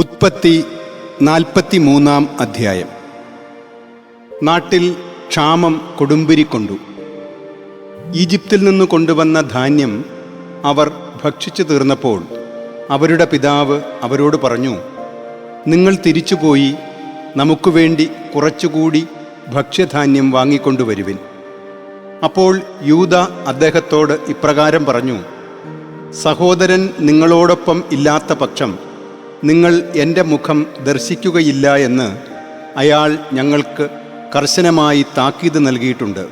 ഉത്പത്തി നാൽപ്പത്തി മൂന്നാം അധ്യായം. നാട്ടിൽ ക്ഷാമം കൊടുമ്പിരിക്കൊണ്ടു ഈജിപ്തിൽ നിന്ന് കൊണ്ടുവന്ന ധാന്യം അവർ ഭക്ഷിച്ചു തീർന്നപ്പോൾ അവരുടെ പിതാവ് അവരോട് പറഞ്ഞു നിങ്ങൾ തിരിച്ചുപോയി നമുക്ക് വേണ്ടി കുറച്ചുകൂടി ഭക്ഷ്യധാന്യം വാങ്ങിക്കൊണ്ടുവരുവിൻ. അപ്പോൾ യൂത അദ്ദേഹത്തോട് ഇപ്രകാരം പറഞ്ഞു സഹോദരൻ നിങ്ങളോടൊപ്പം ഇല്ലാത്ത പക്ഷം നിങ്ങൾ എന്റെ മുഖം ദർശിക്കുകയില്ല എന്ന് അയാൾ ഞങ്ങൾക്ക് കർശനമായി താക്കീത് നൽകിയിട്ടുണ്ട്.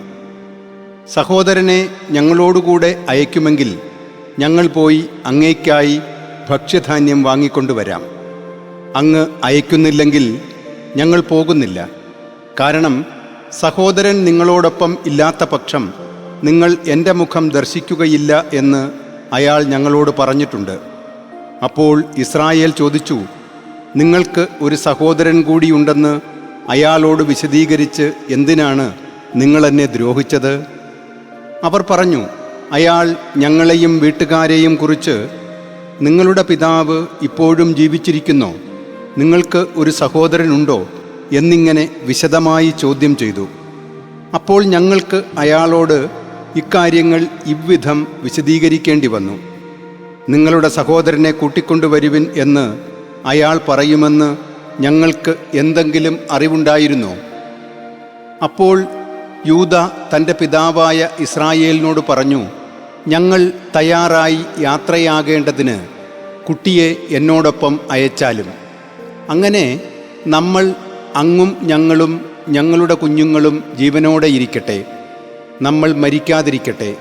സഹോദരനെ ഞങ്ങളോടുകൂടെ അയക്കുമെങ്കിൽ ഞങ്ങൾ പോയി അങ്ങേക്കായി ഭക്ഷ്യധാന്യം വാങ്ങിക്കൊണ്ടുവരാം. അങ്ങ് അയക്കുന്നില്ലെങ്കിൽ ഞങ്ങൾ പോകുന്നില്ല. കാരണം സഹോദരൻ നിങ്ങളോടൊപ്പം ഇല്ലാത്ത പക്ഷം നിങ്ങൾ എന്റെ മുഖം ദർശിക്കുകയില്ല എന്ന് അയാൾ ഞങ്ങളോട് പറഞ്ഞിട്ടുണ്ട്. അപ്പോൾ ഇസ്രായേൽ ചോദിച്ചു നിങ്ങൾക്ക് ഒരു സഹോദരൻ കൂടിയുണ്ടെന്ന് അയാളോട് വിശദീകരിച്ച് എന്തിനാണ് നിങ്ങൾ എന്നെ ദ്രോഹിച്ചത്? അവർ പറഞ്ഞു അയാൾ ഞങ്ങളെയും വീട്ടുകാരെയും കുറിച്ച് നിങ്ങളുടെ പിതാവ് ഇപ്പോഴും ജീവിച്ചിരിക്കുന്നോ. നിങ്ങൾക്ക് ഒരു സഹോദരനുണ്ടോ എന്നിങ്ങനെ വിശദമായി ചോദ്യം ചെയ്തു. അപ്പോൾ ഞങ്ങൾക്ക് അയാളോട് ഇക്കാര്യങ്ങൾ ഇவ்விധം വിശദീകരിക്കേണ്ടി വന്നു. നിങ്ങളുടെ സഹോദരനെ കൂട്ടിക്കൊണ്ടുവരുവിൻ എന്ന് അയാൾ പറയുമെന്ന് ഞങ്ങൾക്ക് എന്തെങ്കിലും അറിവുണ്ടായിരുന്നോ? അപ്പോൾ യൂത തന്റെ പിതാവായ ഇസ്രായേലിനോട് പറഞ്ഞു ഞങ്ങൾ തയ്യാറായി യാത്രയാകേണ്ടതിന് കുട്ടിയെ എന്നോടൊപ്പം അയച്ചാലും. അങ്ങനെ നമ്മൾ അങ്ങും ഞങ്ങളും ഞങ്ങളുടെ കുഞ്ഞുങ്ങളും ജീവനോടെ ഇരിക്കട്ടെ. നമ്മൾ മരിക്കാതിരിക്കട്ടെ.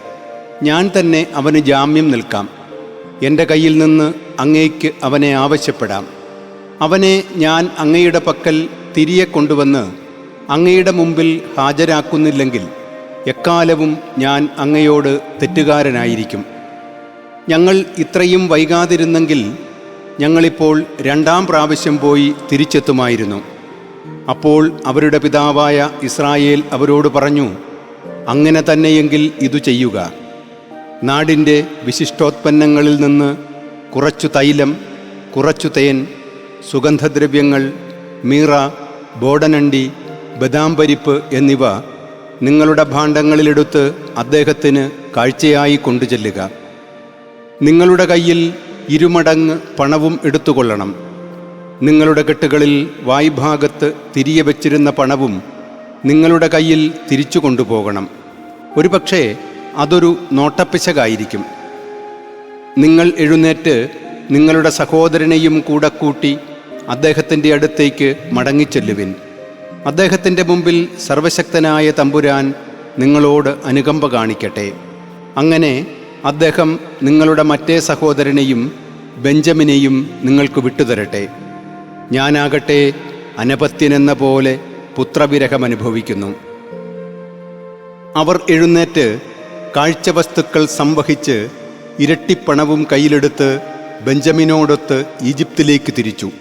ഞാൻ തന്നെ അവന് ജാമ്യം നിൽക്കാം. എന്റെ കയ്യിൽ നിന്ന് അങ്ങേക്ക് അവനെ ആവശ്യപ്പെടാം. അവനെ ഞാൻ അങ്ങയുടെ പക്കൽ തിരികെ കൊണ്ടുവന്ന് അങ്ങയുടെ മുമ്പിൽ ഹാജരാക്കുന്നില്ലെങ്കിൽ എക്കാലവും ഞാൻ അങ്ങയോട് തെറ്റുകാരനായിരിക്കും. ഞങ്ങൾ ഇത്രയും വൈകാതിരുന്നെങ്കിൽ ഞങ്ങളിപ്പോൾ രണ്ടാം പ്രാവശ്യം പോയി തിരിച്ചെത്തുമായിരുന്നു. അപ്പോൾ അവരുടെ പിതാവായ ഇസ്രായേൽ അവരോട് പറഞ്ഞു അങ്ങനെ തന്നെയെങ്കിൽ ഇതു ചെയ്യുക. നാടിന്റെ വിശിഷ്ടോത്പന്നങ്ങളിൽ നിന്ന് കുറച്ചു തൈലം കുറച്ചു തേൻ സുഗന്ധദ്രവ്യങ്ങൾ മീറ ബോടനണ്ടി ബദാം പരിപ്പ് എന്നിവ നിങ്ങളുടെ ഭാണ്ഡങ്ങളിലെടുത്ത് അദ്ദേഹത്തിന് കാഴ്ചയായി കൊണ്ടുചെല്ലുക. നിങ്ങളുടെ കയ്യിൽ ഇരുമടങ്ങ് പണവും എടുത്തുകൊള്ളണം. നിങ്ങളുടെ കെട്ടുകളിൽ വായ്ഭാഗത്ത് തിരികെ വച്ചിരുന്ന പണവും നിങ്ങളുടെ കയ്യിൽ തിരിച്ചു കൊണ്ടുപോകണം. ഒരുപക്ഷേ അതൊരു നോട്ടപ്പിശകായിരിക്കും. നിങ്ങൾ എഴുന്നേറ്റ് നിങ്ങളുടെ സഹോദരനെയും കൂടെ കൂട്ടി അദ്ദേഹത്തിന്റെ അടുത്തേക്ക് മടങ്ങിച്ചെല്ലുവിൻ. അദ്ദേഹത്തിന്റെ മുമ്പിൽ സർവശക്തനായ തമ്പുരാൻ നിങ്ങളോട് അനുകമ്പ കാണിക്കട്ടെ. അങ്ങനെ അദ്ദേഹം നിങ്ങളുടെ മറ്റേ സഹോദരനെയും ബെഞ്ചമിനെയും നിങ്ങൾക്ക് വിട്ടുതരട്ടെ. ഞാനാകട്ടെ അനപത്യനെന്ന പോലെ പുത്രവിരഹമനുഭവിക്കുന്നു. അവർ എഴുന്നേറ്റ് കാഴ്ചവസ്തുക്കൾ സംവഹിച്ച് ഇരട്ടിപ്പണവും കയ്യിലെടുത്ത് ബെഞ്ചമിനോടൊത്ത് ഈജിപ്തിലേക്ക് തിരിച്ചു.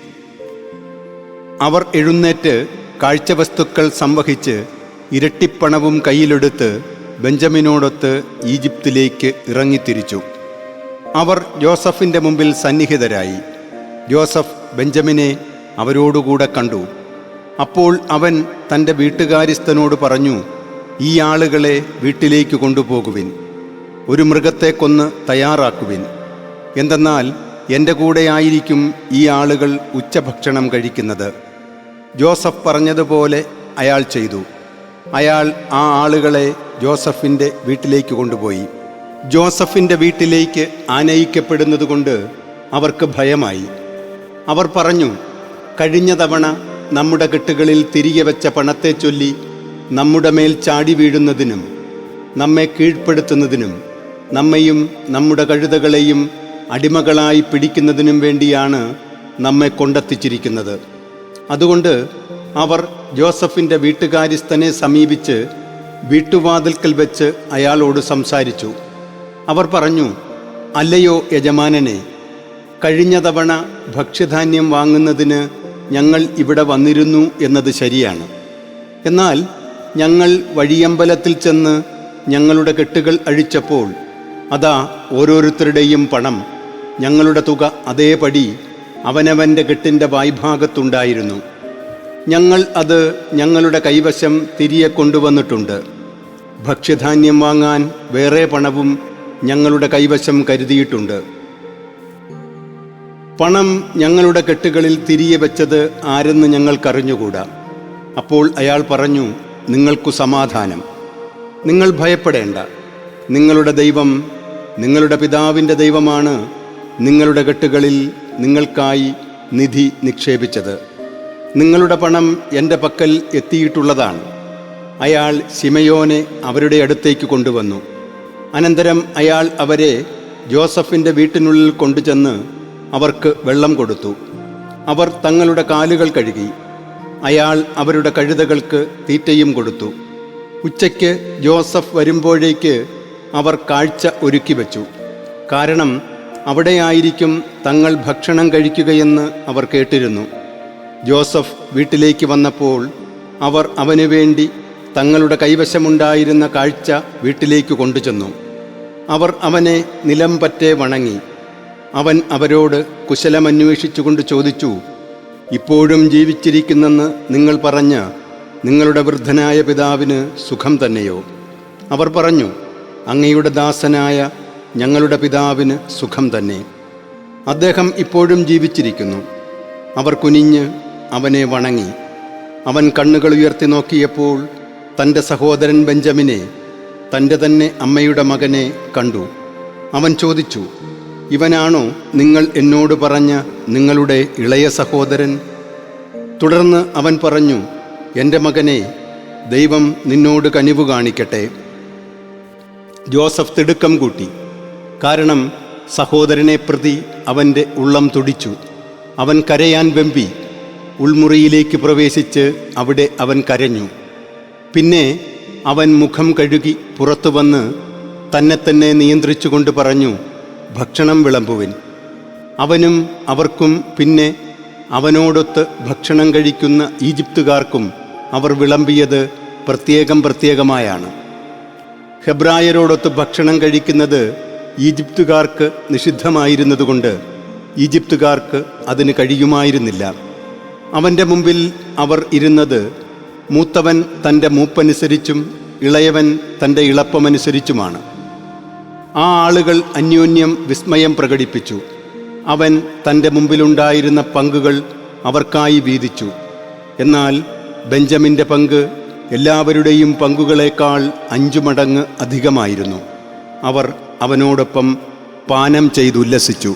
അവർ എഴുന്നേറ്റ് കാഴ്ചവസ്തുക്കൾ സംവഹിച്ച് ഇരട്ടിപ്പണവും കയ്യിലെടുത്ത് ബെഞ്ചമിനോടൊത്ത് ഈജിപ്തിലേക്ക് ഇറങ്ങിത്തിരിച്ചു. അവർ ജോസഫിന്റെ മുമ്പിൽ സന്നിഹിതരായി. ജോസഫ് ബെഞ്ചമിനെ അവരോടുകൂടെ കണ്ടു. അപ്പോൾ അവൻ തന്റെ വീട്ടുകാരിസ്ഥനോട് പറഞ്ഞു ഈ ആളുകളെ വീട്ടിലേക്ക് കൊണ്ടുപോകുവിൻ. ഒരു മൃഗത്തെ കൊന്ന് തയ്യാറാക്കുവിൻ. എന്തെന്നാൽ എന്റെ കൂടെയായിരിക്കും ഈ ആളുകൾ ഉച്ചഭക്ഷണം കഴിക്കുന്നത്. ജോസഫ് പറഞ്ഞതുപോലെ അയാൾ ചെയ്തു. അയാൾ ആ ആളുകളെ ജോസഫിന്റെ വീട്ടിലേക്ക് കൊണ്ടുപോയി. ജോസഫിന്റെ വീട്ടിലേക്ക് ആനയിക്കപ്പെടുന്നതുകൊണ്ട് അവർക്ക് ഭയമായി. അവർ പറഞ്ഞു കഴിഞ്ഞ തവണ നമ്മുടെ കെട്ടുകളിൽ തിരികെ വെച്ച പണത്തെ ചൊല്ലി നമ്മുടെ മേൽ ചാടി വീഴുന്നതിനും നമ്മെ കീഴ്പ്പെടുത്തുന്നതിനും നമ്മെയും നമ്മുടെ കഴുതകളെയും അടിമകളായി പിടിക്കുന്നതിനും വേണ്ടിയാണ് നമ്മെ കൊണ്ടെത്തിച്ചിരിക്കുന്നത്. അതുകൊണ്ട് അവർ ജോസഫിന്റെ വീട്ടുകാര്യസ്ഥനെ സമീപിച്ച് വീട്ടുവാതിൽക്കൽ വെച്ച് അയാളോട് സംസാരിച്ചു. അവർ പറഞ്ഞു അല്ലയോ യജമാനനെ കഴിഞ്ഞ തവണ ഭക്ഷ്യധാന്യം വാങ്ങുന്നതിന് ഞങ്ങൾ ഇവിടെ വന്നിരുന്നു എന്നത് ശരിയാണ്. എന്നാൽ ഞങ്ങൾ വഴിയമ്പലത്തിൽ ചെന്ന് ഞങ്ങളുടെ കെട്ടുകൾ അഴിച്ചപ്പോൾ അതാ ഓരോരുത്തരുടെയും പണം. ഞങ്ങളുടെ തുക അതേപടി അവനവന്റെ കെട്ടിന്റെ വായ്ഭാഗത്തുണ്ടായിരുന്നു. ഞങ്ങൾ അത് ഞങ്ങളുടെ കൈവശം തിരികെ കൊണ്ടുവന്നിട്ടുണ്ട്. ഭക്ഷ്യധാന്യം വാങ്ങാൻ വേറെ പണവും ഞങ്ങളുടെ കൈവശം കരുതിയിട്ടുണ്ട്. പണം ഞങ്ങളുടെ കെട്ടുകളിൽ തിരികെ വെച്ചത് ആരെന്ന് ഞങ്ങൾക്കറിഞ്ഞുകൂടാ. അപ്പോൾ അയാൾ പറഞ്ഞു നിങ്ങൾക്കു സമാധാനം. നിങ്ങൾ ഭയപ്പെടേണ്ട. നിങ്ങളുടെ ദൈവം നിങ്ങളുടെ പിതാവിന്റെ ദൈവമാണ്. നിങ്ങളുടെ കെട്ടുകളിൽ നിങ്ങൾക്കായി നിധി നിക്ഷേപിച്ചത്. നിങ്ങളുടെ പണം എന്റെ പക്കൽ എത്തിയിട്ടുള്ളതാണ്. അയാൾ സിമയോനെ അവരുടെ അടുത്തേക്ക് കൊണ്ടുവന്നു. അനന്തരം അയാൾ അവരെ ജോസഫിന്റെ വീട്ടിനുള്ളിൽ കൊണ്ടുചെന്ന് അവർക്ക് വെള്ളം കൊടുത്തു. അവർ തങ്ങളുടെ കാലുകൾ കഴുകി. അയാൾ അവരുടെ കഴുതകൾക്ക് തീറ്റയും കൊടുത്തു. ഉച്ചയ്ക്ക് ജോസഫ് വരുമ്പോഴേക്ക് അവർ കാഴ്ച ഒരുക്കി വച്ചു. കാരണം അവിടെയായിരിക്കും തങ്ങൾ ഭക്ഷണം കഴിക്കുകയെന്ന് അവർ കേട്ടിരുന്നു. ജോസഫ് വീട്ടിലേക്ക് വന്നപ്പോൾ അവർ അവനു വേണ്ടി തങ്ങളുടെ കൈവശമുണ്ടായിരുന്ന കാഴ്ച വീട്ടിലേക്ക് കൊണ്ടുചെന്നു. അവർ അവനെ നിലം പറ്റേ വണങ്ങി. അവൻ അവരോട് കുശലമന്വേഷിച്ചുകൊണ്ട് ചോദിച്ചു ഇപ്പോഴും ജീവിച്ചിരിക്കുന്നെന്ന് നിങ്ങൾ പറഞ്ഞ നിങ്ങളുടെ വൃദ്ധനായ പിതാവിന് സുഖം തന്നെയോ? അവർ പറഞ്ഞു അങ്ങയുടെ ദാസനായ ഞങ്ങളുടെ പിതാവിന് സുഖം തന്നെ. അദ്ദേഹം ഇപ്പോഴും ജീവിച്ചിരിക്കുന്നു. അവർ കുനിഞ്ഞ് അവനെ വണങ്ങി. അവൻ കണ്ണുകൾ ഉയർത്തി നോക്കിയപ്പോൾ തന്റെ സഹോദരൻ ബെഞ്ചമിനെ തന്റെ തന്നെ അമ്മയുടെ മകനെ കണ്ടു. അവൻ ചോദിച്ചു ഇവനാണോ നിങ്ങൾ എന്നോട് പറഞ്ഞ നിങ്ങളുടെ ഇളയ സഹോദരൻ? തുടർന്ന് അവൻ പറഞ്ഞു എന്റെ മകനെ ദൈവം നിന്നോട് കനിവ് കാണിക്കട്ടെ. ജോസഫ് തിടുക്കം കൂട്ടി. കാരണം സഹോദരനെ പ്രതി അവന്റെ ഉള്ളം തുടിച്ചു. അവൻ കരയാൻ വെമ്പി. ഉൾമുറിയിലേക്ക് പ്രവേശിച്ച് അവിടെ അവൻ കരഞ്ഞു. പിന്നെ അവൻ മുഖം കഴുകി പുറത്തു വന്ന് തന്നെ തന്നെ നിയന്ത്രിച്ചുകൊണ്ട് പറഞ്ഞു ഭക്ഷണം വിളമ്പുവിൻ. അവനും അവർക്കും പിന്നെ അവനോടൊത്ത് ഭക്ഷണം കഴിക്കുന്ന ഈജിപ്തുകാർക്കും അവർ വിളമ്പിയത് പ്രത്യേകം പ്രത്യേകമായാണ്. ഹെബ്രായരോടൊത്ത് ഭക്ഷണം കഴിക്കുന്നത് ഈജിപ്തുകാർക്ക് നിഷിദ്ധമായിരുന്നതുകൊണ്ട് ഈജിപ്തുകാർക്ക് അതിന് കഴിയുമായിരുന്നില്ല. അവന്റെ മുമ്പിൽ അവർ ഇരുന്നത് മൂത്തവൻ തന്റെ മൂപ്പനുസരിച്ചും ഇളയവൻ തന്റെ ഇളപ്പമനുസരിച്ചുമാണ്. ആ ആളുകൾ അന്യോന്യം വിസ്മയം പ്രകടിപ്പിച്ചു. അവൻ തന്റെ മുമ്പിലുണ്ടായിരുന്ന പങ്കുകൾ അവർക്കായി വീതിച്ചു. എന്നാൽ ബെഞ്ചമിന്റെ പങ്ക് എല്ലാവരുടെയും പങ്കുകളേക്കാൾ അഞ്ചു മടങ്ങ് അധികമായിരുന്നു. അവർ അവനോടൊപ്പം പാനം ചെയ്തുല്ലസിച്ചു.